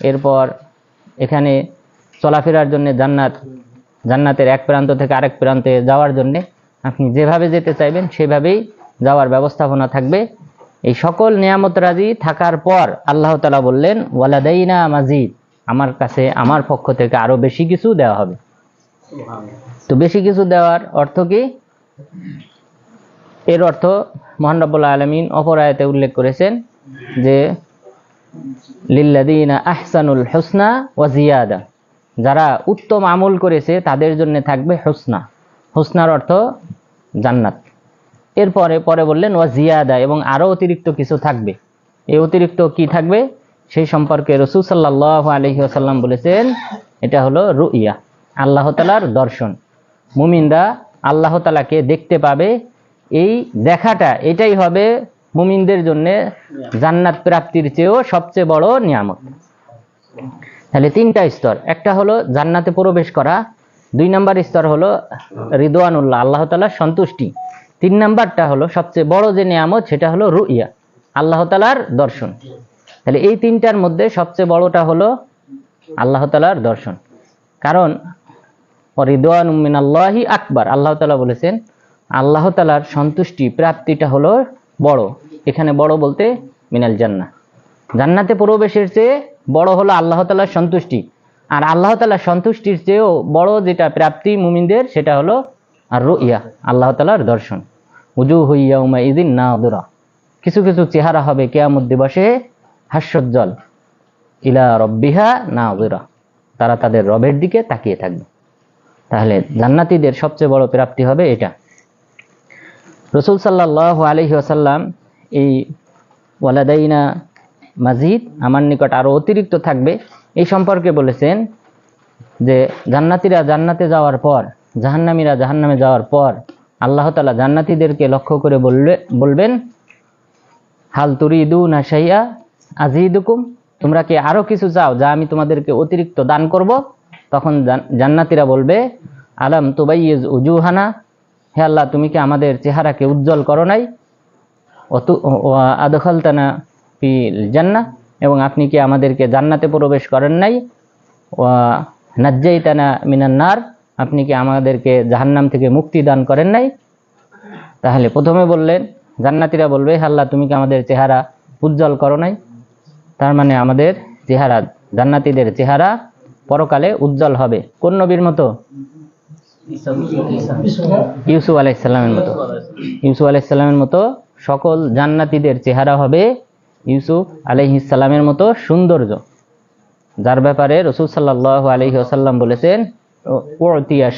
এরপর এখানে চলাফেরার জন্য জান্নাত জান্নাতের এক প্রান্ত থেকে আরেক প্রান্তে যাওয়ার জন্য আপনি যেভাবে যেতে চাইবেন সেভাবেই যাওয়ার ব্যবস্থাপনা থাকবে। এই সকল নিয়ামত রাজি থাকার পর আল্লাহ তালা বললেন ওয়ালাদাইনা মাজিদ আমার কাছে আমার পক্ষ থেকে আরও বেশি কিছু দেওয়া হবে। তো বেশি কিছু দেওয়ার অর্থ কি? এর অর্থ মহান রব্বুল আলমিন অপর আয়াতে উল্লেখ করেছেন যে লিল্লাদিনা আহসানুল হুসনা ওয়া জিয়াদা যারা উত্তম আমল করেছে, তাদের জন্য থাকবে হুসনা। হুসনার অর্থ জান্নাত। এরপরে, পরে বললেন, ওয়া জিয়াদা এবং আরও অতিরিক্ত কিছু থাকবে। এই অতিরিক্ত কি থাকবে? সেই সম্পর্কে রসুল সাল্লাহ আলহি আসাল্লাম বলেছেন, এটা হলো রুইয়া, আল্লাহ তালার দর্শন। মুমিনরা আল্লাহ তালাকে দেখতে পাবে, এই দেখাটা, এটাই হবে মুমিনদের জন্য জান্নাত প্রাপ্তির চেয়েও সবচেয়ে বড় নিয়ামত। তাহলে তিনটা স্তর। একটা হলো জান্নাতে প্রবেশ করা। দুই নাম্বার স্তর হলো রিদওয়ানুল্লাহ আল্লাহ তালার সন্তুষ্টি। তিন নাম্বারটা হলো সবচেয়ে বড় যে নিয়ামত সেটা হলো রুইয়া আল্লাহ তালার দর্শন। তাহলে এই তিনটার মধ্যে সবচেয়ে বড়টা হলো আল্লাহ তালার দর্শন। কারণ রিদওয়ান মিনাল্লাহি আকবার। আল্লাহ তালা বলেছেন আল্লাহ তালার সন্তুষ্টি প্রাপ্তিটা হলো বড়। এখানে বড় বলতে মিনাল জান্না জান্নাতে প্রবেশের চেয়ে বড় হলো আল্লাহ তালার সন্তুষ্টি। আর আল্লাহ তালার সন্তুষ্টির চেয়েও বড় যেটা প্রাপ্তি মুমিনদের, সেটা হলো আর রুইয়া আল্লাহ তালার দর্শন। উজু হইয়া উমা ইদিন না দুরা কিছু কিছু চেহারা হবে কেয়ামত দিবসে হাস্যোজ্জ্বল। ইলা রব্বিহা না দুরা তারা তাদের রবের দিকে তাকিয়ে থাকবে। তাহলে জান্নাতীদের সবচেয়ে বড় প্রাপ্তি হবে এটা। রসুল সাল্লাহ আলহি আসাল্লাম এই ওয়ালাদাইনা মাজিদ, আমার নিকট আরও অতিরিক্ত থাকবে। এই সম্পর্কে বলেছেন যে, জান্নাতীরা জান্নাতে যাওয়ার পর, জাহান্নামীরা জাহান্নামে যাওয়ার পর, আল্লাহ তালা জান্নাতীদেরকে লক্ষ্য করে বলবে বলবেন, হাল তুরিদু না সাইয়া আজিদুকুম তোমরা কি আরও কিছু চাও যা আমি তোমাদেরকে অতিরিক্ত দান করব? তখন জান- জান্নাতীরা বলবে, আলাম তুবাইয়েজ উজুহানা? হে আল্লাহ, তুমি কি আমাদের চেহারাকে উজ্জ্বল করো নাই? অতু আদখালতানা ফিল জান্না এবং আপনি কি আমাদেরকে জান্নাতে প্রবেশ করেন নাই? নাজ্জাইতানা মিনান্নার আপনি কি আমাদেরকে জাহান্নাম থেকে মুক্তি দান করেন নাই? তাহলে প্রথমে বললেন, জান্নাতীরা বলবে, "হে আল্লাহ, তুমি কি আমাদের চেহারা উজ্জ্বল করো নাই? তার মানে আমাদের চেহারা, জান্নাতীদের চেহারা পরকালে উজ্জ্বল হবে। কোন নবীর মতো? ইউসুফ আলাইসাল্লামের মতো। ইউসুফ আলাইসাল্লামের মতো। সকল জান্নাতীদের চেহারা হবে ইউসুফ আলাইহিসাল্লামের মতো সৌন্দর্য। যার ব্যাপারে রসুল সাল্লাহ আলহি আসাল্লাম বলেছেন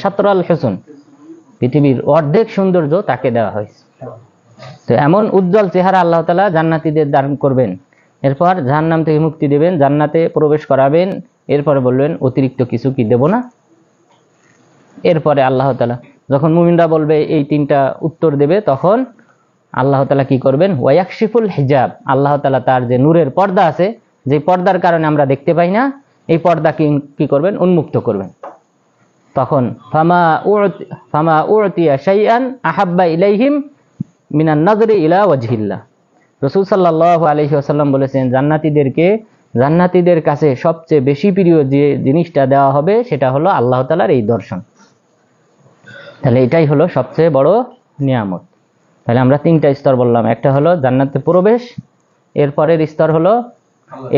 সাতরাল হেসুন পৃথিবীর অর্ধেক সৌন্দর্য তাকে দেওয়া হয়েছে। তো এমন উজ্জ্বল চেহারা আল্লাহ তালা জান্নাতিদের দান করবেন। এরপর জাহান্নাম থেকে মুক্তি দেবেন, জান্নাতে প্রবেশ করাবেন। এরপরে বলবেন, অতিরিক্ত কিছু কি দেব না? এরপরে আল্লাহ তালা যখন মুমিনরা বলবে, এই তিনটা উত্তর দেবে, তখন আল্লাহ তালা কি করবেন? ওয়াকশিফুল হিজাব। আল্লাহ তালা তার যে নূরের পর্দা আছে, যে পর্দার কারণে আমরা দেখতে পাই না, এই পর্দা কি কি করবেন? উন্মুক্ত করবেন। তখন, ফামা ফামা শাইআন আহাব্বা ইলাইহিম মিনান নজরে ইলা ওয়াজহিল্লাহ। রসুল সাল্লাহ আলহি আসাল্লাম বলেছেন, জান্নাতীদেরকে, জান্নাতীদের কাছে সবচেয়ে বেশি প্রিয় যে জিনিসটা দেওয়া হবে, সেটা হলো আল্লাহ তালার এই দর্শন। তাহলে এটাই হলো সবচেয়ে বড় নিয়ামত। তাহলে আমরা তিনটা স্তর বললাম। একটা হলো জান্নাতে প্রবেশ, এরপরের স্তর হলো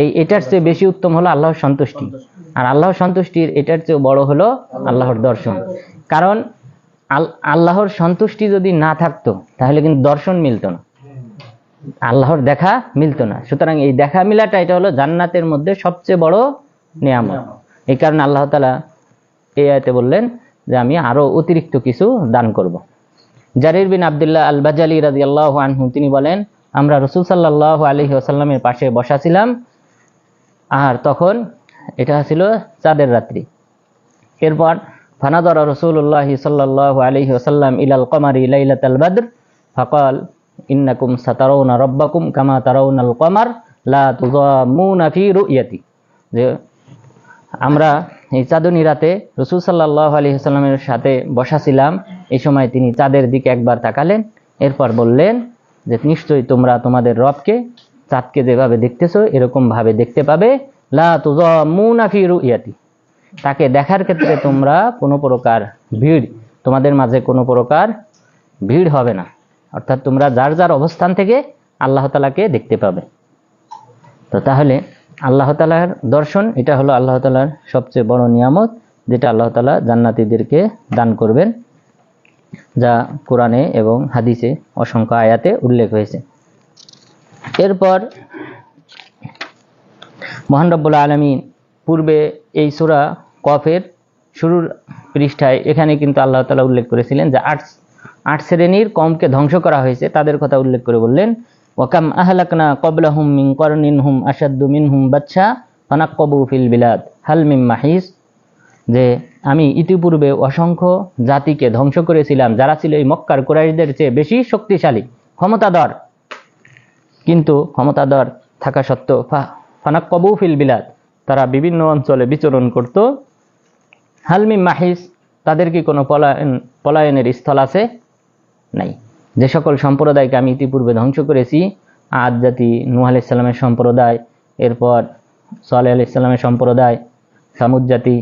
এই এটার চেয়ে বেশি উত্তম হলো আল্লাহর সন্তুষ্টি। আর আল্লাহর সন্তুষ্টির এটার চেয়ে বড় হলো আল্লাহর দর্শন। কারণ আল্লাহর সন্তুষ্টি যদি না থাকতো, তাহলে কিন্তু দর্শন মিলতো না। আল্লাহর দেখা মিলতো না। সুতরাং এই দেখা মিলাটা এটা হলো জান্নাতের মধ্যে সবচেয়ে বড় নিয়ামত। এই কারণে আল্লাহ তালা এই আয়তে বললেন যে, আমি আরও অতিরিক্ত কিছু দান করব। জারির বিন আবদুল্লাহ আল বাজালি রাজি আল্লাহ আনহু, তিনি বলেন, আমরা রসুল সাল্লাহ আলহি আসাল্লামের পাশে বসা ছিলাম, আর তখন এটা ছিল চাঁদের রাত্রি। এরপর ফানাদর রসুল্লাহ সাল্লাহ আলহি আসাল্লাম ইলাল কমারি লাইলাত আল বদর, ফকাল, ইন্নাকুম সাতারৌনা রব্বাকুম কামা তারাউনাল কমার লা তুজামুনা ফি রুইয়াতি যে আমরা এই চাঁদনী রাতে রসুল সাল্লাহ আলী সাল্লামের সাথে বসা ছিলাম। এই সময় তিনি চাঁদের দিকে একবার তাকালেন, এরপর বললেন যে, নিশ্চয়ই তোমরা তোমাদের রবকে চাঁদকে যেভাবে দেখতেছো এরকম ভাবে দেখতে পাবে। লা রুইয়াতি। তাকে দেখার ক্ষেত্রে তোমরা কোনো প্রকার ভিড়, তোমাদের মাঝে কোনো প্রকার ভিড় হবে না। অর্থাৎ তোমরা যার যার অবস্থান থেকে আল্লাহ তালাকে দেখতে পাবে। তো তাহলে আল্লাহ তালার দর্শন, এটা হলো আল্লাহ তালার সবচেয়ে বড় নিয়ামত, যেটা আল্লাহ তালা জান্নাতীদেরকে দান করবেন, যা কোরআনে এবং হাদিসে অসংখ্য আয়াতে উল্লেখ হয়েছে। এরপর, মহান রব্বুল আলমিন পূর্বে এই সূরা কফের শুরুর পৃষ্ঠায় এখানে কিন্তু আল্লাহ তালা উল্লেখ করেছিলেন যে আট আট শ্রেণির কমকে ধ্বংস করা হয়েছে, তাদের কথা উল্লেখ করে বললেন ওয়াকাম আহলাকনা কবলাহুম মিন করনিন হুম আসাদ্দু হুম বাচ্চা ফানাক্কবু ফিল বিলাদ। হাল মিম মাহিস? যে আমি ইতিপূর্বে অসংখ্য জাতিকে ধ্বংস করেছিলাম, যারা ছিল এই মক্কার কুরাইশদের চেয়ে বেশি শক্তিশালী, ক্ষমতাধর। কিন্তু ক্ষমতাধর থাকা সত্ত্বেও ফানাক্কবু ফিল বিলাদ, তারা বিভিন্ন অঞ্চলে বিচরণ করত। হালমি মাহিস? তাদের কি কোনো পলায়ন পলায়নের স্থল আছে? নাই। যে সকল সম্প্রদায়কে আমি ইতিপূর্বে ধ্বংস করেছি, আদ জাতি নূহ আলাইসাল্লামের সম্প্রদায়, এরপর সোয়ালে আলাইসাল্লামের সম্প্রদায়, সামুদ জাতি,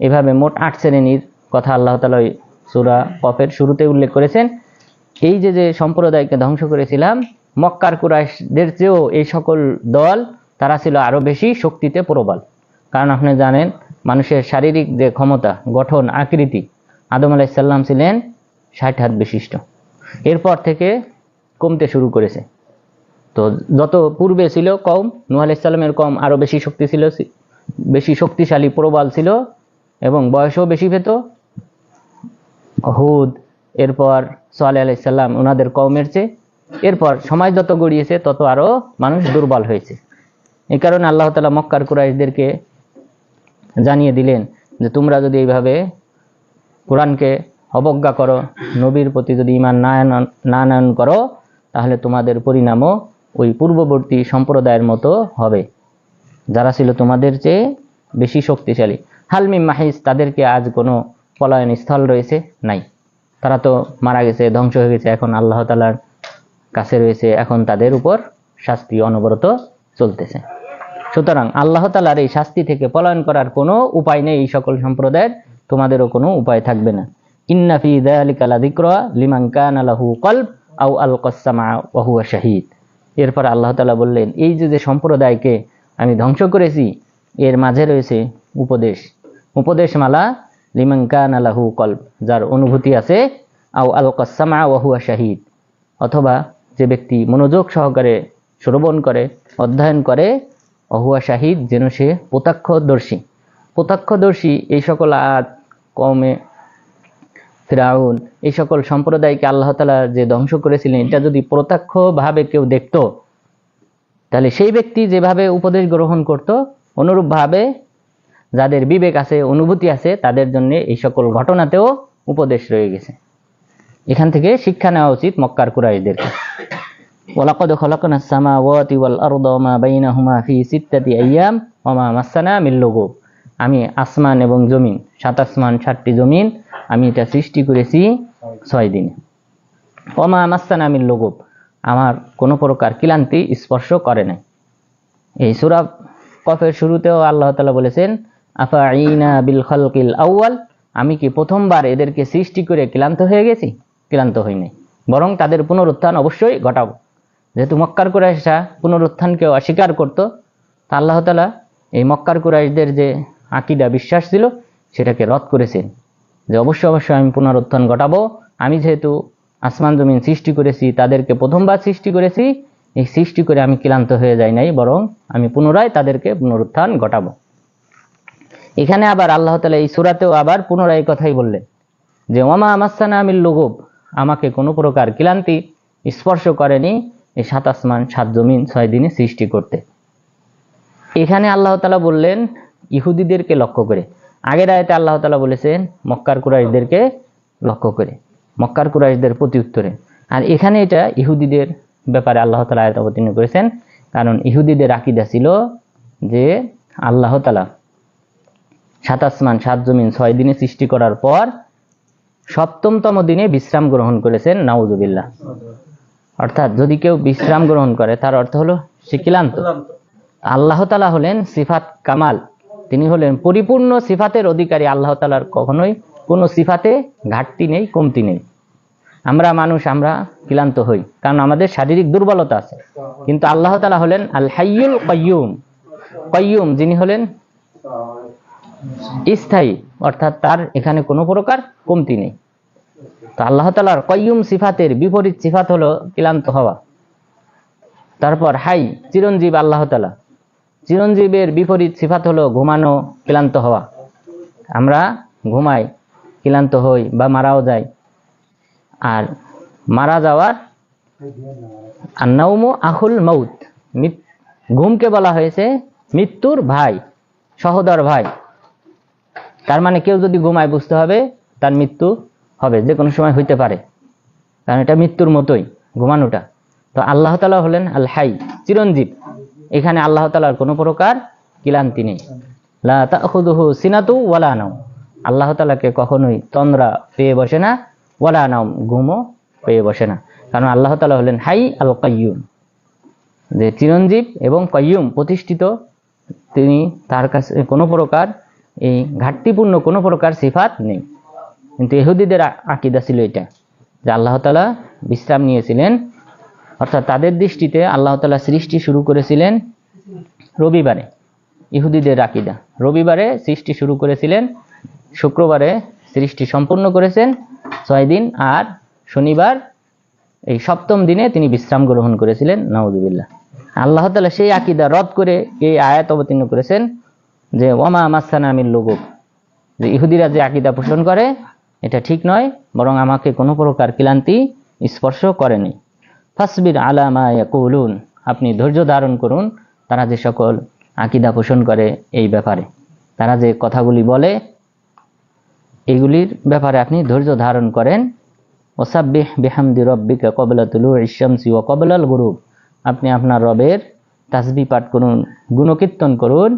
এভাবে মোট আট শ্রেণির কথা আল্লাহ তালা সুরা কফের শুরুতে উল্লেখ করেছেন। এই যে যে সম্প্রদায়কে ধ্বংস করেছিলাম, মক্কার কুরাইশদের চেয়েও এই সকল দল, তারা ছিল আরও বেশি শক্তিতে প্রবল। কারণ আপনি জানেন, মানুষের শারীরিক যে ক্ষমতা, গঠন, আকৃতি, আদম আলাইসাল্লাম ছিলেন ষাট হাত বিশিষ্ট। এরপর থেকে কমতে শুরু করেছে। তো যত পূর্বে ছিল কম, নূহ আলাইসাল্লামের কম আরও বেশি শক্তি ছিল বেশি শক্তিশালী, প্রবল ছিল এবং বয়সও বেশি পেত। হুদ, এরপর সোয়ালে আলাইসাল্লাম ওনাদের কমের চেয়ে, এরপর সময় যত গড়িয়েছে, তত আরও মানুষ দুর্বল হয়েছে। এই কারণে আল্লাহ তালা মক্কার কুরাইশদেরকে জানিয়ে দিলেন যে তোমরা যদি এইভাবে কোরআনকে অবজ্ঞা করো, নবীর প্রতি যদি ইমান না আনয়ন- করো, তাহলে তোমাদের পরিণামও ওই পূর্ববর্তী সম্প্রদায়ের মতো হবে। যারা ছিল তোমাদের চেয়ে বেশি শক্তিশালী। হালমি মাহিস, তাদেরকে আজ কোনো পলায়ন স্থল রয়েছে নাই। তারা তো মারা গেছে, ধ্বংস হয়ে গেছে, এখন আল্লাহ তালার কাছে রয়েছে, এখন তাদের উপর শাস্তি অনবরত চলতেছে। সুতরাং আল্লাহ তালার এই শাস্তি থেকে পলায়ন করার কোনো উপায় নেই এই সকল সম্প্রদায়ের, তোমাদেরও কোনো উপায় থাকবে না। ইন্না ফি যালিকা লাযিকরা লিমান কানা লাহু কলব আও আলকাস-সামা ওয়া হুয়া এরপর আল্লাহ তাআলা বললেন, এই যে যে সম্প্রদায়কে আমি ধ্বংস করেছি, এর মাঝে রয়েছে উপদেশ। উপদেশমালা লিমান কানা লাহু কলব, যার অনুভূতি আছে আও আলকাস-সামা ওয়া হুয়া শাহীদ। অথবা যে ব্যক্তি মনোযোগ সহকারে শ্রবণ করে, অধ্যয়ন করে অহুয়া শাহিদ যেন সে প্রত্যক্ষদর্শী। প্রত্যক্ষদর্শী এই সকল আয়াত কমে ফিরাউন, এই সকল সম্প্রদায়কে আল্লাহ তালা যে ধ্বংস করেছিলেন, এটা যদি প্রত্যক্ষভাবে কেউ দেখত, তাহলে সেই ব্যক্তি যেভাবে উপদেশ গ্রহণ করত, অনুরূপভাবে যাদের বিবেক আছে, অনুভূতি আছে, তাদের জন্য এই সকল ঘটনাতেও উপদেশ রয়ে গেছে। এখান থেকে শিক্ষা নেওয়া উচিত মক্কার কুরাইশদেরকে ওয়ালাকাদ খলাকনা সামাওয়াতি ওয়াল আরদা মা বাইনাহুমা ফি সিত্তাতি আইয়াম ওয়া মা মাসসানা মিন লুগুব। আমি আসমান এবং জমিন, সাত আসমান, সাতটি জমিন, আমি এটা সৃষ্টি করেছি ছয় দিনে। ওয়া মা মাসসানা মিন আমার কোনো প্রকার ক্লান্তি স্পর্শ করে নাই। এই সূরা কফের শুরুতেও আল্লাহ তালা বলেছেন আফাইনা বিল খালকিল আউয়াল, আমি কি প্রথমবার এদেরকে সৃষ্টি করে ক্লান্ত হয়ে গেছি? ক্লান্ত হই নাই। বরং তাদের পুনরুত্থান অবশ্যই ঘটাবো। যেহেতু মক্কার কুরাইশরা পুনরুত্থানকে অস্বীকার করত, তা আল্লাহ তালা এই মক্কার কুরাইশদের যে আকিদা বিশ্বাস ছিল সেটাকে রদ করেছেন। যে অবশ্যই অবশ্যই আমি পুনরুত্থান ঘটাবো। আমি যেহেতু আসমান জমিন সৃষ্টি করেছি, তাদেরকে প্রথমবার সৃষ্টি করেছি, এই সৃষ্টি করে আমি ক্লান্ত হয়ে যাই নাই, বরং আমি পুনরায় তাদেরকে পুনরুত্থান ঘটাবো। এখানে আবার আল্লাহ তালা এই সুরাতেও আবার পুনরায় কথাই বললেন যে ওমা আমাসানা আমিল লুগুব আমাকে কোনো প্রকার ক্লান্তি স্পর্শ করেনি এই সাত আসমান, সাত জমিন ছয় দিনে সৃষ্টি করতে। এখানে আল্লাহ তালা বললেন ইহুদিদেরকে লক্ষ্য করে। আগের আয়তে আল্লাহ তালা বলেছেন মক্কার কুরাইশদেরকে লক্ষ্য করে। মক্কার কুরাইশদের প্রতি উত্তরে। আর এখানে এটা ইহুদিদের ব্যাপারে আল্লাহ তালা আয়ত অবতীর্ণ করেছেন কারণ ইহুদিদের আকিদা ছিল যে আল্লাহ তালা সাত আসমান সাত জমিন ছয় দিনে সৃষ্টি করার পর সপ্তমতম দিনে বিশ্রাম গ্রহণ করেছেন নাউজুবিল্লাহ। অর্থাৎ যদি কেউ বিশ্রাম গ্রহণ করে তার অর্থ হলো সে ক্লান্ত। আল্লাহ তালা হলেন সিফাত কামাল। তিনি হলেন পরিপূর্ণ সিফাতের অধিকারী, আল্লাহ তালার কখনোই কোনো সিফাতে ঘাটতি নেই, কমতি নেই। আমরা মানুষ, আমরা ক্লান্ত হই, কারণ আমাদের শারীরিক দুর্বলতা আছে। কিন্তু আল্লাহ তালা হলেন আল হাইয়ুল কয়ুম কয়ুম যিনি হলেন স্থায়ী, অর্থাৎ তার এখানে কোনো প্রকার কমতি নেই। তো আল্লাহ তালার কয়ুম সিফাতের বিপরীত সিফাত হলো ক্লান্ত হওয়া। তারপর হাই, চিরঞ্জীব আল্লাহ তালা চিরঞ্জীবের বিপরীত সিফাত হলো ঘুমানো, ক্লান্ত হওয়া। আমরা ঘুমাই, ক্লান্ত হই বা মারাও যাই। আর মারা যাওয়ার আন্নাউমু আহুল মৌত ঘুমকে বলা হয়েছে মৃত্যুর ভাই, সহদর ভাই। তার মানে কেউ যদি ঘুমায় বুঝতে হবে, তার মৃত্যু হবে। যে কোনো সময় হইতে পারে। কারণ এটা মৃত্যুর মতোই ঘুমানোটা। তো আল্লাহ তালা হলেন আল হাই চিরঞ্জীব। এখানে আল্লাহ তালার কোনো প্রকার ক্লান্তি নেই। সিনাতু ওয়ালা আল্লাহ তালাকে কখনোই তন্দ্রা পেয়ে বসে না, ওয়ালা নাও ঘুমও পেয়ে বসে না। কারণ আল্লাহ তালা হলেন হাই আল কাইয়ুম। যে চিরঞ্জীব এবং কয়ুম প্রতিষ্ঠিত, তিনি তার কাছে কোনো প্রকার এই ঘাটতিপূর্ণ কোনো প্রকার সিফাত নেই। কিন্তু ইহুদিদের আ- আকিদা ছিল এটা, যে আল্লাহ তালা বিশ্রাম নিয়েছিলেন অর্থাৎ তাদের দৃষ্টিতে আল্লাহ তালা সৃষ্টি শুরু করেছিলেন রবিবারে, ইহুদিদের রাকিদা রবিবারে সৃষ্টি শুরু করেছিলেন, শুক্রবারে সৃষ্টি সম্পূর্ণ করেছেন ছয় দিন আর শনিবার এই সপ্তম দিনে তিনি বিশ্রাম গ্রহণ করেছিলেন, নাউজুবিল্লাহ। আল্লাহ তালা সেই আকিদা রদ করে এই আয়াত অবতীর্ণ করেছেন যে ওমা মাসানা আমির লোগক যে ইহুদিরা যে আকিদা পোষণ করে, এটা ঠিক নয়, বরং আমাকে কোনো প্রকার ক্লান্তি স্পর্শ করেনি ফাসবির আলামা ইয়াকুলুন, আপনি ধৈর্য ধারণ করুন, তারা যে সকল আকিদা পোষণ করে এই ব্যাপারে। তারা যে কথাগুলি বলে, এগুলির ব্যাপারে আপনি ধৈর্য ধারণ করেন। ওসাব্বিহ বিহামদি রব্বিকা কবলা তুলু ইশামসি ও কবলাল গুরুব। আপনি আপনার রবের তাসবি পাঠ করুন, গুণকীর্তন করুন।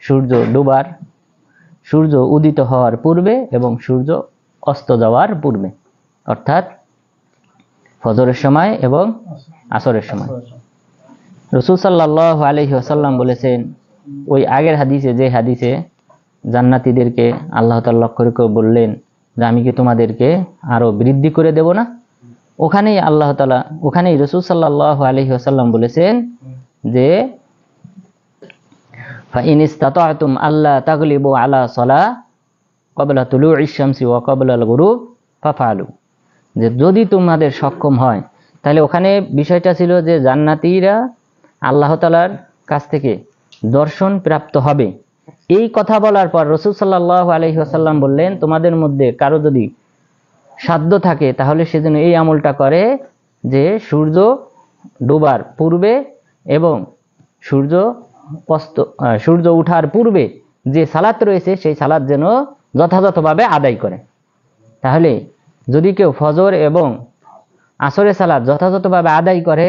সূর্য ডুবার, সূর্য উদিত হওয়ার পূর্বে এবং সূর্য অস্ত যাওয়ার পূর্বে। অর্থাৎ ফজরের সময় এবং আসরের সময়। রসুল সাল্লাহ আলহি আসাল্লাম বলেছেন, ওই আগের হাদিসে, যে হাদিসে জান্নাতীদেরকে আল্লাহ তাল লক্ষ্য রেখে বললেন যে, আমি কি তোমাদেরকে আরও বৃদ্ধি করে দেব না? ওখানেই আল্লাহ তালা ওখানেই রসুল সাল্লাহ আলহি আসাল্লাম বলেছেন যে, ফাইন ইস্তাতাতুম আল্লাহ তাগলিবু আলা সলা কবলা তুলু ইশামসি ওয়া কবলাল গুরু ফাফালু যে যদি তোমাদের সক্ষম হয়, তাহলে ওখানে বিষয়টা ছিল যে জান্নাতীরা আল্লাহ তালার কাছ থেকে দর্শন প্রাপ্ত হবে। এই কথা বলার পর রসুল সাল্লাহ আলহিহাসাল্লাম বললেন, তোমাদের মধ্যে কারও যদি সাধ্য থাকে, তাহলে সেজন্য এই আমলটা করে যে সূর্য ডোবার পূর্বে এবং সূর্য অস্ত সূর্য উঠার পূর্বে যে সালাত রয়েছে, সেই সালাত যেন যথাযথভাবে আদায় করে। তাহলে যদি কেউ ফজর এবং আসরে সালাত যথাযথভাবে আদায় করে,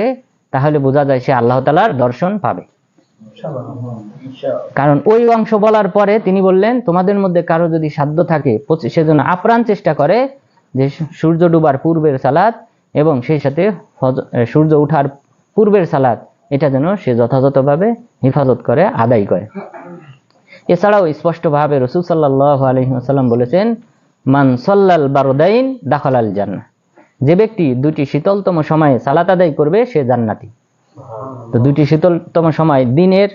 তাহলে বোঝা যায় সে আল্লাহ তালার দর্শন পাবে। কারণ ওই অংশ বলার পরে তিনি বললেন, তোমাদের মধ্যে কারও যদি সাধ্য থাকে সেজন্য আপ্রাণ চেষ্টা করে যে সূর্য ডুবার পূর্বের সালাত এবং সেই সাথে সূর্য উঠার পূর্বের সালাত, এটা যেন সে যথাযথভাবে হেফাজত করে, আদায় করে। এছাড়াও স্পষ্টভাবে রসুল সাল্লাহ আলহিহাসাল্লাম বলেছেন মান সল্লাল বারোদাইন দাখলাল জান্না যে ব্যক্তি দুটি শীতলতম সময়ে সালাত আদায় করবে, সে জান্নাতি। তো দুটি শীতলতম সময় দিনের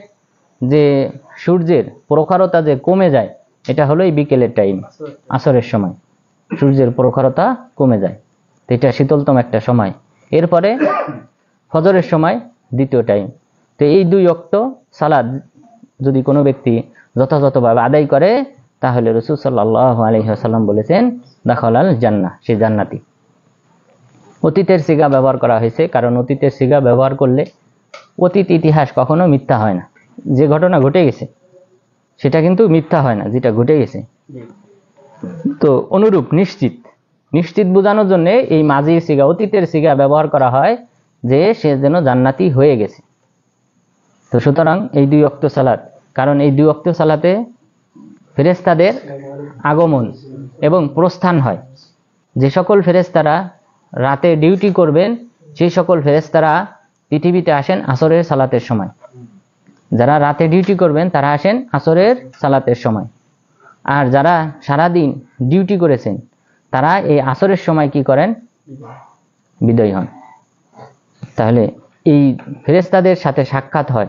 যে সূর্যের প্রখরতা যে কমে যায়, এটা হলো এই বিকেলের টাইম আসরের সময়। সূর্যের প্রখরতা কমে যায়। তো এটা শীতলতম একটা সময়। এরপরে ফজরের সময় দ্বিতীয় টাইম তো এই দুই অক্ত সালাদ যদি কোনো ব্যক্তি যথাযথভাবে আদায় করে তাহলে রসুল সাল্লাহ আলহিহাসাল্লাম বলেছেন, দাখলাল জান্না সে জান্নাতি। অতীতের সিগা ব্যবহার করা হয়েছে, কারণ অতীতের সিগা ব্যবহার করলে অতীত ইতিহাস কখনো মিথ্যা হয় না। যে ঘটনা ঘটে গেছে, সেটা কিন্তু মিথ্যা হয় না, যেটা ঘটে গেছে। তো অনুরূপ, নিশ্চিত। নিশ্চিত বোঝানোর জন্য এই মাঝির সিগা, অতীতের সিগা ব্যবহার করা হয় যে সে যেন জান্নাতি হয়ে গেছে। তো সুতরাং এই দুই অক্ত সালাত, কারণ এই দুই অক্ত সালাতে ফেরেস্তাদের আগমন এবং প্রস্থান হয়। যে সকল ফেরেস্তারা রাতে ডিউটি করবেন, সেই সকল ফেরেস্তারা পৃথিবীতে আসেন আসরের সালাতের সময়। যারা রাতে ডিউটি করবেন, তারা আসেন আসরের সালাতের সময়। আর যারা সারাদিন ডিউটি করেছেন, তারা এই আসরের সময় কি করেন? বিদয় হন। তাহলে এই ফেরেস্তাদের সাথে সাক্ষাৎ হয়।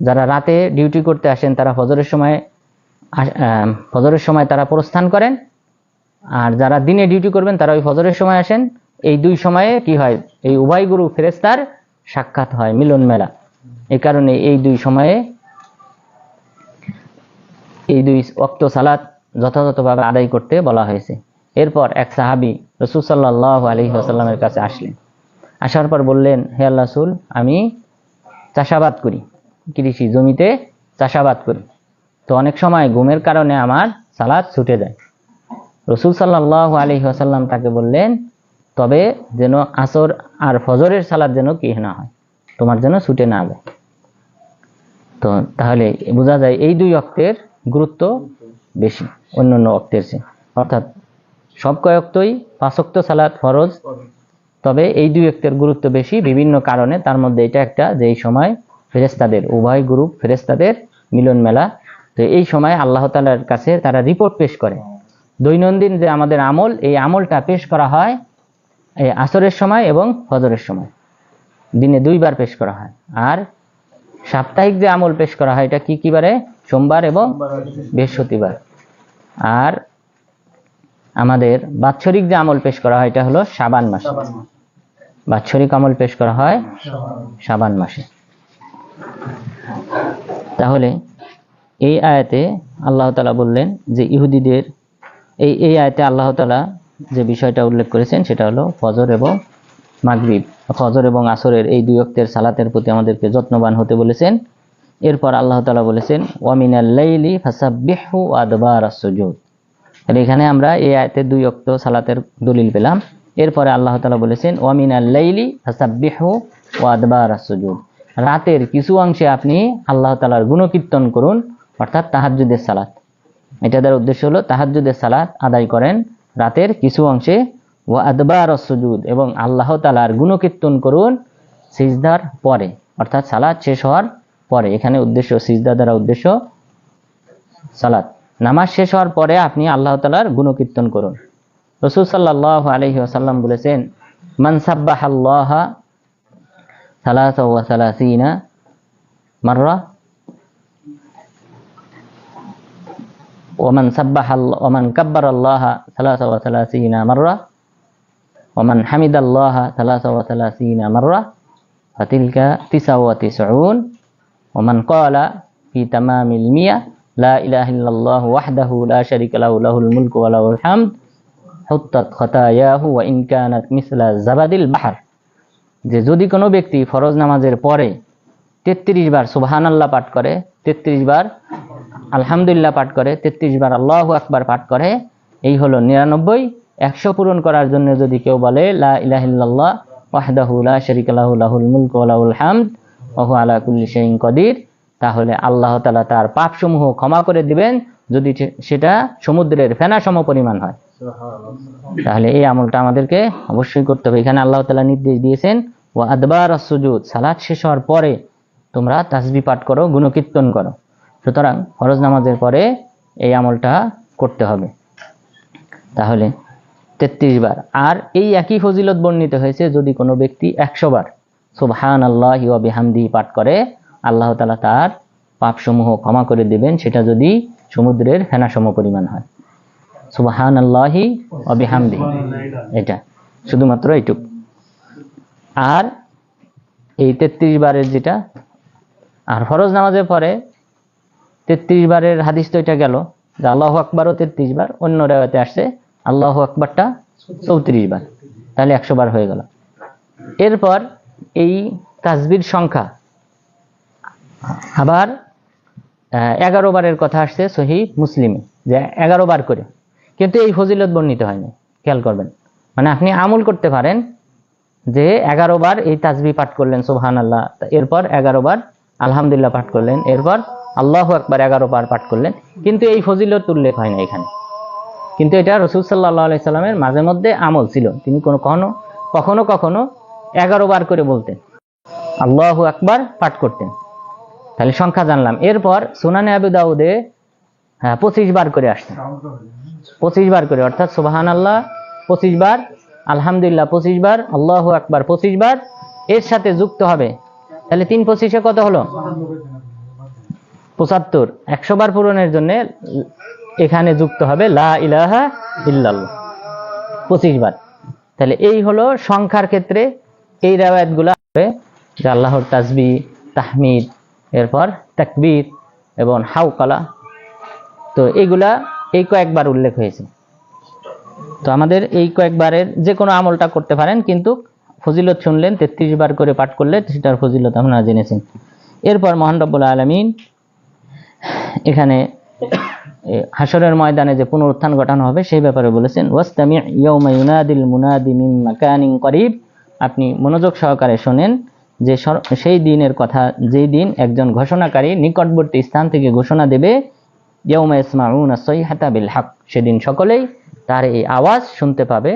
যারা রাতে ডিউটি করতে আসেন, তারা ফজরের সময় ফজরের সময় তারা প্রস্থান করেন। আর যারা দিনে ডিউটি করবেন, তারা ওই ফজরের সময় আসেন। এই দুই সময়ে কি হয়? এই উভয় গুরু ফেরেস্তার সাক্ষাৎ হয়, মিলন মেলা। এই কারণে এই দুই সময়ে এই দুই অক্ত সালাত যথাযথভাবে আদায় করতে বলা হয়েছে। এরপর এক সাহাবি রসুল সাল্লাহ আলী আসাল্লামের কাছে আসলেন। আসার পর বললেন, হে আল্লাহ আমি চাষাবাদ করি। কৃষি জমিতে চাষাবাদ করি। তো অনেক সময় ঘুমের কারণে আমার সালাদ ছুটে যায়। রসুল সাল্লাহ আলী আসাল্লাম তাকে বললেন, তবে যেন আসর আর ফজরের সালাদ যেন কি না হয়, তোমার যেন ছুটে না যায়। তো তাহলে বোঝা যায় এই দুই অক্তের গুরুত্ব বেশি অন্যান্য অক্তের চেয়ে। অর্থাৎ সব কয়ক্তই পাঁচক্ত সালাদ ফরজ, তবে এই দুই অক্তের গুরুত্ব বেশি বিভিন্ন কারণে। তার মধ্যে এটা একটা যে এই সময় ফেরেস্তাদের উভয় গ্রুপ ফেরেস্তাদের মিলন মেলা তো এই সময় আল্লাহ তালার কাছে তারা রিপোর্ট পেশ করে। দৈনন্দিন যে আমাদের আমল, এই আমলটা পেশ করা হয় এই আসরের সময় এবং ফজরের সময়। দিনে দুইবার পেশ করা হয়। আর সাপ্তাহিক যে আমল পেশ করা হয়, এটা কি কি বারে? সোমবার এবং বৃহস্পতিবার। আর আমাদের বাৎসরিক যে আমল পেশ করা হয়, এটা হলো সাবান মাসে। বাৎসরিক আমল পেশ করা হয় সাবান মাসে। তাহলে এই আয়াতে আল্লাহ তালা বললেন যে ইহুদিদের, এই এই আয়াতে আল্লাহ তালা যে বিষয়টা উল্লেখ করেছেন সেটা হলো ফজর এবং মাগরিব। ফজর এবং আসরের এই দুই অক্তের সালাতের প্রতি আমাদেরকে যত্নবান হতে বলেছেন। এরপর আল্লাহ তালা বলেছেন ওয়ামিনাল্লাইলি ফাসাব্বিহু আদবার সুজুদ তাহলে এখানে আমরা এই আয়তে দুই অক্ত সালাতের দলিল পেলাম। এরপরে আল্লাহ তালা বলেছেন ওয়ামিনাল্লাইলি ফাসাব্বিহু ওয়াদবার সুজুদ রাতের কিছু অংশে আপনি আল্লাহ তালার গুণকীর্তন করুন। অর্থাৎ তাহাজ্জুদের সালাত। এটা তার উদ্দেশ্য হলো তাহাজ্জুদের সালাত আদায় করেন রাতের কিছু অংশে ও আদবার সুজুদ, এবং আল্লাহ তালার গুণকীর্তন করুন সিজদার পরে, অর্থাৎ সালাত শেষ হওয়ার পরে। এখানে উদ্দেশ্য, সিজদা দ্বারা উদ্দেশ্য সালাত। নামাজ শেষ হওয়ার পরে আপনি আল্লাহ তালার গুণকীর্তন করুন। রসুল সাল্লাহ আলহি আসাল্লাম বলেছেন মানসাব্বাহ আল্লাহ সালাসা ওয়া সালাসিনা মাররা ওমান সাব্বাহ ওমান কাব্বার আল্লাহ সালাস সালাসিনা মাররা ওমান হামিদ আল্লাহ সালাস সালাসিনা মাররা ফাতিলকা তিসা ওয়া তিসউন ওমান ক্বালা ফি তামামিল মিয়া লা ইলাহা লা শারীকা লাহু লাহুল মুলকু ওয়া লাহুল হামদ হুত্তাত খতায়াহু ওয়া যে যদি কোনো ব্যক্তি ফরজ নামাজের পরে তেত্রিশ বার সুবাহান আল্লাহ পাঠ করে, তেত্রিশ বার আলহামদুলিল্লাহ পাঠ করে তেত্রিশ বার আল্লাহ আকবার পাঠ করে এই হলো নিরানব্বই। একশো পূরণ করার জন্য যদি কেউ বলে লা ইলাহিল্লাহ ওয়াহদাহু লা শারিকা লাহু লাহুল মুলক হামদ ওয়া হুয়া আলা কদির তাহলে আল্লাহ তাআলা তার পাপসমূহ ক্ষমা করে দিবেন। যদি সেটা সমুদ্রের ফেনা সম পরিমাণ হয়। তাহলে এই আমলটা আমাদেরকে অবশ্যই করতে হবে। এখানে আল্লাহ তাআলা নির্দেশ দিয়েছেন ও আদবার সুজুদ সালাত শেষ হওয়ার পরে তোমরা তাসবি পাঠ করো গুণকীর্তন করো। সুতরাং ফরজ নামাজের পরে এই আমলটা করতে হবে। তাহলে তেত্রিশ বার। আর এই একই ফজিলত বর্ণিত হয়েছে যদি কোনো ব্যক্তি একশো বার সুবহান আল্লাহ বিহামদি পাঠ করে, আল্লাহ তালা তার পাপসমূহ ক্ষমা করে দেবেন, সেটা যদি সমুদ্রের ফেনা সম পরিমাণ হয়। সুবহান আল্লাহি অবিহামদি এটা শুধুমাত্র এইটুক। আর এই তেত্রিশ বারের যেটা, আর ফরজ নামাজের পরে তেত্রিশ বারের হাদিস তো এটা গেল যে আল্লাহ আকবারও তেত্রিশ বার, অন্য রেওয়াতে আসছে আল্লাহ আকবারটা চৌত্রিশ বার, তাহলে একশো বার হয়ে গেল। এরপর এই তাজবির সংখ্যা আবার এগারো বারের কথা আসছে সহি মুসলিমে, যে এগারো বার করে। কিন্তু এই ফজিলত বর্ণিত হয়নি, খেয়াল করবেন। মানে আপনি আমল করতে পারেন যে এগারো বার এই তাজবি পাঠ করলেন সোহান আল্লাহ এরপর এগারো বার আলহামদুলিল্লাহ পাঠ করলেন, এরপর আল্লাহ একবার এগারো বার পাঠ করলেন। কিন্তু এই ফজিলত উল্লেখ হয় না এখানে। কিন্তু এটা রসুল সাল্লাহ আলাইসাল্লামের মাঝে মধ্যে আমল ছিল। তিনি কোনো কখনো কখনো কখনো এগারো বার করে বলতেন, আল্লাহ আকবার পাঠ করতেন। তাহলে সংখ্যা জানলাম। এরপর সুনানে আবু দাউদে হ্যাঁ পঁচিশ বার করে আসছে। পঁচিশ বার করে, অর্থাৎ সুবাহান আল্লাহ পঁচিশ বার, আলহামদুলিল্লাহ পঁচিশ বার, আল্লাহ আকবার পঁচিশ বার, এর সাথে যুক্ত হবে। তাহলে তিন পঁচিশে কত হলো? পঁচাত্তর, একশো বার পূরণের জন্য এখানে যুক্ত হবে লা ইলাহা ইল্লাল্লাহ। পঁচিশ বার। তাহলে এই হলো সংখ্যার ক্ষেত্রে এই রেওয়ায়তগুলো হবে যে আল্লাহর তাজবি তাহমিদ, এরপর তাকবীর এবং হাউকালা তো এইগুলা এই কয়েকবার উল্লেখ হয়েছে। তো আমাদের এই কয়েকবারের যে কোনো আমলটা করতে পারেন, কিন্তু ফজিলত শুনলেন, তেত্রিশ বার করে পাঠ করলে সেটার ফজিলত আপনারা জেনেছেন। এরপর মহান আলমিন এখানে হাসরের ময়দানে যে পুনরুত্থান ঘটানো হবে, সেই ব্যাপারে বলেছেন, ওয়াস্তামি মাকানিন করিব। আপনি মনোযোগ সহকারে শোনেন, যে সেই দিনের কথা, যেই দিন একজন ঘোষণাকারী নিকটবর্তী স্থান থেকে ঘোষণা দেবে, ইয়াউমা ইসমাউনা সৈহাতা হক সেদিন সকলেই তার এই আওয়াজ শুনতে পাবে,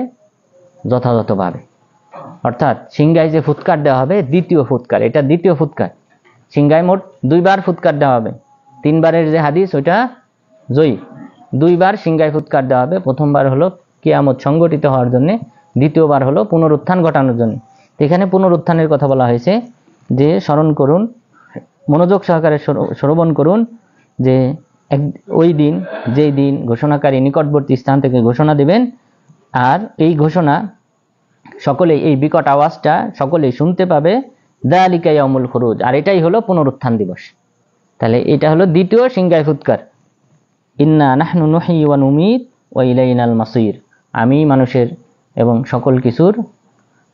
যথাযথভাবে। অর্থাৎ সিংগায় যে ফুৎকার দেওয়া হবে, দ্বিতীয় ফুৎকার, এটা দ্বিতীয় ফুৎকার। সিংগায় মোট দুইবার ফুৎকার দেওয়া হবে। তিনবারের যে হাদিস, ওইটা জয়ী। দুইবার সিংগায় ফুৎকার দেওয়া হবে। প্রথমবার হলো কিয়ামত সংগঠিত হওয়ার জন্য, দ্বিতীয়বার হলো পুনরুত্থান ঘটানোর জন্য। এখানে পুনরুত্থানের কথা বলা হয়েছে যে স্মরণ করুন, মনোযোগ সহকারে শ্র- শ্রবণ করুন যে এক, ওই দিন, যেই দিন ঘোষণাকারী নিকটবর্তী স্থান থেকে ঘোষণা দেবেন, আর এই ঘোষণা সকলেই, এই বিকট আওয়াজটা সকলেই শুনতে পাবে। দালিকা ইয়ামুল খুরুজ। আর এটাই হলো পুনরুত্থান দিবস। তাহলে এটা হলো দ্বিতীয় সিংগায় ফুৎকার। ইন্না নাহনু নুহি ওয়া নুমিত ওয়া ইলাইনাল মাসির। আমি মানুষের এবং সকল কিছুর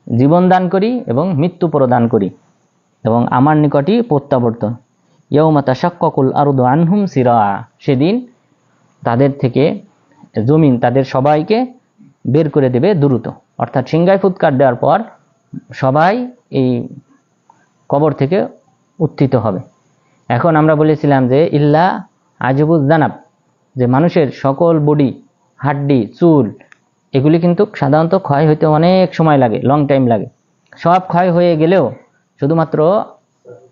জীবন দান করি এবং মৃত্যু প্রদান করি এবং আমার নিকটই প্রত্যাবর্তন। ইয়ৌমা তাশাক্কাকুল আরদু আনহুম সিরা। সেদিন তাদের থেকে জমিন তাদের সবাইকে বের করে দেবে দ্রুত। অর্থাৎ সিংগায় ফুৎকার দেওয়ার পর সবাই এই কবর থেকে উত্থিত হবে। এখন আমরা বলেছিলাম যে ইল্লা আজবুজ জানাব, যে মানুষের সকল বডি, হাড্ডি, চুল, এগুলি কিন্তু সাধারণত ক্ষয় হইতে অনেক সময় লাগে লং টাইম লাগে। সব ক্ষয় হয়ে গেলেও শুধুমাত্র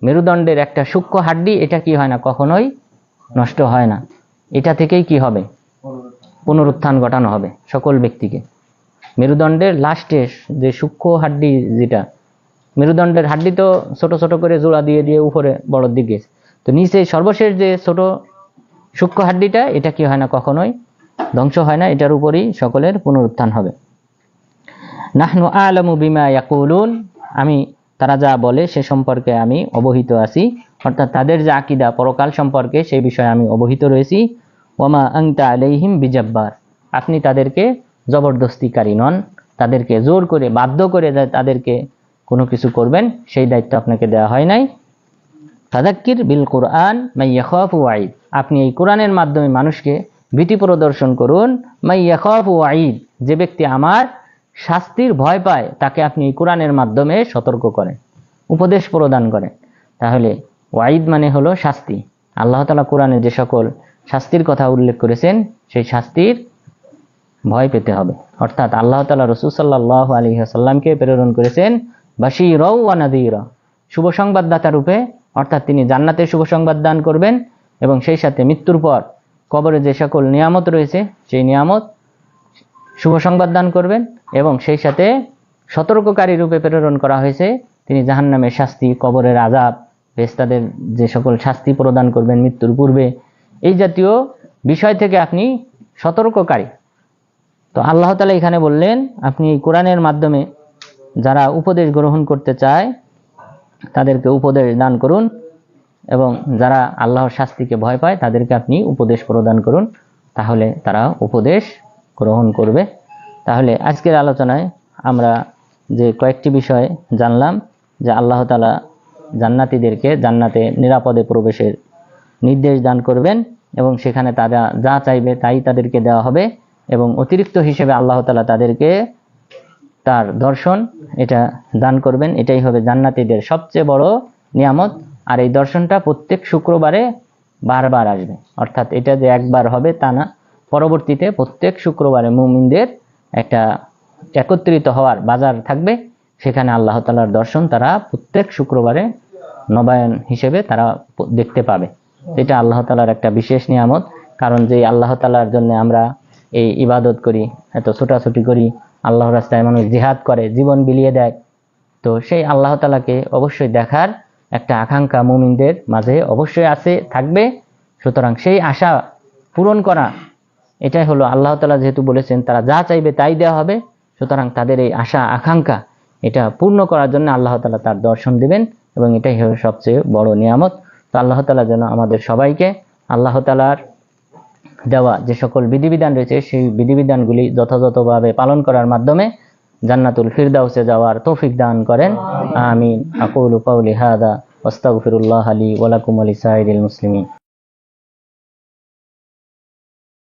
মেরুদণ্ডের একটা সূক্ষ্ম হাড্ডি, এটা কি হয় না, কখনোই নষ্ট হয় না। এটা থেকেই কি হবে? পুনরুত্থান ঘটানো হবে সকল ব্যক্তিকে। মেরুদণ্ডের লাস্টে যে সূক্ষ্ম হাড্ডি যেটা, মেরুদণ্ডের হাড্ডি তো ছোট ছোট করে জোড়া দিয়ে দিয়ে উপরে, বড় দিকে তো নিচে সর্বশেষ যে ছোট সূক্ষ্ম হাড্ডিটা, এটা কি হয় না? কখনোই ধ্বংস হয় না। এটার উপরই সকলের পুনরুত্থান হবে। নাহনু আলমু বিমা ইয়াকুলুন। আমি, তারা যা বলে সে সম্পর্কে আমি অবহিত আছি। অর্থাৎ তাদের যে আকিদা পরকাল সম্পর্কে, সেই বিষয়ে আমি অবহিত রয়েছি। ওমা আংতা আলাইহিম বিজাব্বার। আপনি তাদেরকে জবরদস্তিকারী নন। তাদেরকে জোর করে, বাধ্য করে তাদেরকে কোনো কিছু করবেন, সেই দায়িত্ব আপনাকে দেওয়া হয় নাই। ফাদাক্কির বিল কোরআন মাই ইয়াখাফ ওয়াইদ আপনি এই কোরআনের মাধ্যমে মানুষকে ভীতি প্রদর্শন করুন, মাই ইয়াখাফ ওয়াইদ যে ব্যক্তি আমার শাস্তির ভয় পায়, তাকে আপনি এই কোরআনের মাধ্যমে সতর্ক করেন, উপদেশ প্রদান করেন। তাহলে ওয়াইদ মানে হলো শাস্তি। আল্লাহ তালা কোরআনে যে সকল শাস্তির কথা উল্লেখ করেছেন, সেই শাস্তির ভয় পেতে হবে। অর্থাৎ আল্লাহ তালা রসুল সাল্লাহ আলী সাল্লামকে প্রেরণ করেছেন বাসি বাশির ওয়ানাদিরা শুভ সংবাদদাতা রূপে অর্থাৎ তিনি জান্নাতে শুভ সংবাদ দান করবেন এবং সেই সাথে মৃত্যুর পর কবরে যে সকল নিয়ামত রয়েছে, সেই নিয়ামত শুভ সংবাদ দান করবেন এবং সেই সাথে সতর্ককারী রূপে প্রেরণ করা হয়েছে। তিনি জাহান্নামের শাস্তি, কবরের আজাব বেস্তাদের যে সকল শাস্তি প্রদান করবেন মৃত্যুর পূর্বে। এই জাতীয় বিষয় থেকে আপনি সতর্ককারী। তো আল্লাহ তালা এখানে বললেন, আপনি এই কোরআনের মাধ্যমে যারা উপদেশ গ্রহণ করতে চায় তাদেরকে উপদেশ দান করুন এবং যারা আল্লাহর শাস্তিকে ভয় পায়, তাদেরকে আপনি উপদেশ প্রদান করুন। তাহলে তারা উপদেশ গ্রহণ করবে। তাহলে আজকের আলোচনায় আমরা যে কয়েকটি বিষয় জানলাম, যে আল্লাহ তালা জান্নাতীদেরকে জান্নাতে নিরাপদে প্রবেশের নির্দেশ দান করবেন এবং সেখানে তারা যা চাইবে তাই তাদেরকে দেওয়া হবে এবং অতিরিক্ত হিসেবে আল্লাহ তালা তাদেরকে তার দর্শন এটা দান করবেন, এটাই হবে জান্নাতীদের সবচেয়ে বড় নিয়ামত। আর এই দর্শনটা প্রত্যেক শুক্রবারে বারবার আসবে। অর্থাৎ এটা যে একবার হবে তা না। পরবর্তীতে প্রত্যেক শুক্রবারে মুমিনদের একটা একত্রিত হওয়ার বাজার থাকবে। সেখানে আল্লাহ তালার দর্শন তারা প্রত্যেক শুক্রবারে নবায়ন হিসেবে তারা দেখতে পাবে। এটা আল্লাহ তালার একটা বিশেষ নিয়ামত। কারণ যে আল্লাহ তালার জন্য আমরা এই ইবাদত করি, এত ছোটাছুটি করি আল্লাহর রাস্তায় মানুষ জিহাদ করে, জীবন বিলিয়ে দেয়। তো সেই আল্লাহ তালাকে অবশ্যই দেখার একটা আকাঙ্ক্ষা মুমিনদের মাঝে অবশ্যই আছে, থাকবে। সুতরাং সেই আশা পূরণ করা, এটাই হলো আল্লাহ তালা যেহেতু বলেছেন, তারা যা চাইবে তাই দেওয়া হবে। সুতরাং তাদের এই আশা, আকাঙ্ক্ষা, এটা পূর্ণ করার জন্য আল্লাহ তালা তার দর্শন দিবেন এবং এটাই হলো সবচেয়ে বড় নিয়ামত। তো আল্লাহ তালা যেন আমাদের সবাইকে আল্লাহ তালার দেওয়া যে সকল বিধিবিধান রয়েছে, সেই বিধিবিধানগুলি যথাযথভাবে পালন করার মাধ্যমে জান্নাতুল ফিরদাউসে যাওয়ার তৌফিক দান করেন। আমিন। আকুল কাউলি হাদা, ওয়াস্তাগফিরুল্লাহ আলী ওয়ালাকুম আলী সাইদুল মুসলিমিন।